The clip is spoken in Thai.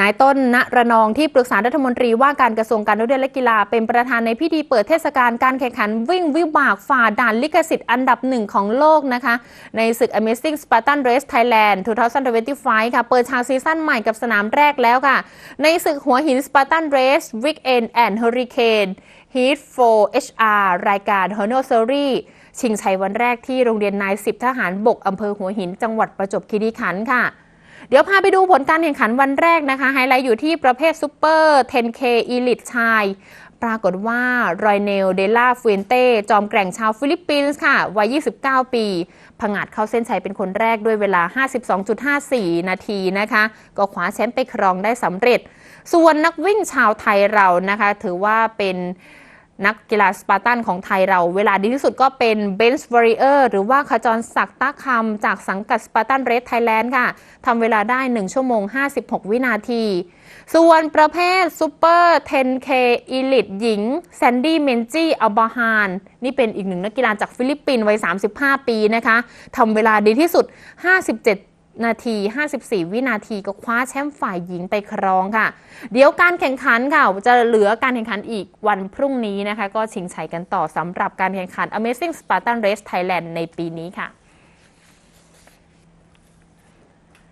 นายต้นณระนองที่ปรึกษารัฐมนตรีว่าการกระทรวงการท่องเที่ยวและกีฬาเป็นประธานในพิธีเปิดเทศกาลการแข่งขันวิ่งวิบากฝ่าด่านลิขสิทธิ์อันดับหนึ่งของโลกนะคะ ในศึก Amazing Spartan Race Thailand 2025 ค่ะ เปิดฉากซีซั่นใหม่กับสนามแรกแล้วค่ะ ในศึกหัวหิน Spartan Race Weekend and Hurricane Heat 4 HR รายการ h o n o r Series ชิงชัยวันแรกที่โรงเรียนนายสิบทหารบกอำเภอหัวหินจังหวัดประจวบคีรีขันธ์ค่ะ เดี๋ยวพาไปดูผลการแข่งขันวันแรกนะคะ ไฮไลท์อยู่ที่ประเภทซูเปอร์ 10K อีลิตชาย ปรากฏว่ารอยเนลเดล่าฟูเอนเต้จอมแกร่งชาวฟิลิปปินส์ค่ะ วัย 29 ปีผงาดเข้าเส้นชัยเป็นคนแรกด้วยเวลา 52.54 นาทีนะคะ ก็คว้าแชมป์ไปครองได้สำเร็จ ส่วนนักวิ่งชาวไทยเรานะคะ ถือว่าเป็น นักกีฬาสปาร์ตันของไทยเราเวลาดีที่สุดก็เป็นเบนส์วอริเออร์หรือว่าขจรศักดิ์ตาคำจากสังกัดสปาร์ตันเรดไทยแลนด์ค่ะทำเวลาได้ 1 ชั่วโมง 56 วินาที ส่วนประเภทซูเปอร์ 10K อีลิตหญิงแซนดี้เมนจี้อัลบาฮานนี่เป็นอีกหนึ่งนักกีฬาจากฟิลิปปินส์วัย 35 ปีนะคะทำเวลาดีที่สุด 57 นาที 54 วินาทีก็คว้าแชมป์ฝ่ายหญิงไปครองค่ะ เดี๋ยวการแข่งขันค่ะ จะเหลือการแข่งขันอีกวันพรุ่งนี้นะคะ ก็ชิงชัยกันต่อสำหรับการแข่งขัน Amazing Spartan Race Thailand ในปีนี้ค่ะ